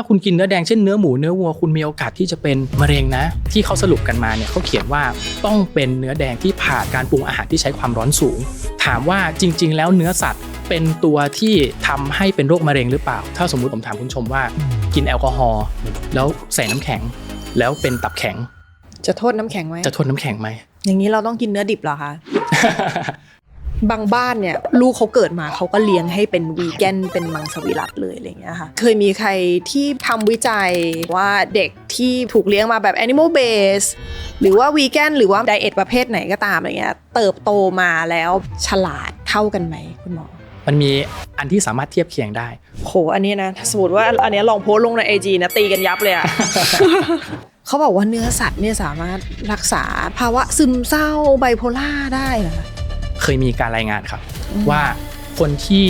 ถ้าคุณกินเนื้อแดงเช่นเนื้อหมูเนื้อวัวคุณมีโอกาสที่จะเป็นมะเร็งนะ ที่เขาสรุปกันมาเนี่ยเขาเขียนว่าต้องเป็นเนื้อแดงที่ผ่านการปรุงอาหารที่ใช้ความร้อนสูง ถามว่าจริง ๆ แล้วเนื้อสัตว์เป็นตัวที่ทำให้เป็นโรคมะเร็งหรือเปล่า ถ้าสมมุติผมถามคุณผู้ชมว่า กินแอลกอฮอล์แล้วใส่น้ำแข็ง แล้วเป็นตับแข็ง จะโทษน้ำแข็งไหมจะทนน้ำแข็งไหมอย่างนี้เราต้องกินเนื้อดิบเหรอคะ บางบ้านเนี่ยลูกเขาเกิดมาเขาก็เลี้ยงให้เป็นวีแกนเป็นมังสวิรัตเลยอะไรอย่างเงี้ยค่ะเคยมีใครที่ทำวิจัยว่าเด็กที่ถูกเลี้ยงมาแบบ animal base หรือว่าวีแกนหรือว่าไดเอทประเภทไหนก็ตามอะไรเงี้ยเติบโตมาแล้วฉลาดเท่ากันไหมคุณหมอมันมีอันที่สามารถเทียบเคียงได้ โห อันนี้นะ สมมติว่าอันนี้ลองโพสต์ลงใน AG นะ ตีกันยับเลยอะเขาบอกว่าเนื้อสัตว์เนี่ยสามารถรักษาภาวะซึมเศร้าไบโพล่าได้เหรอคะ เคยมีการรายงานครับอืมว่าคนที่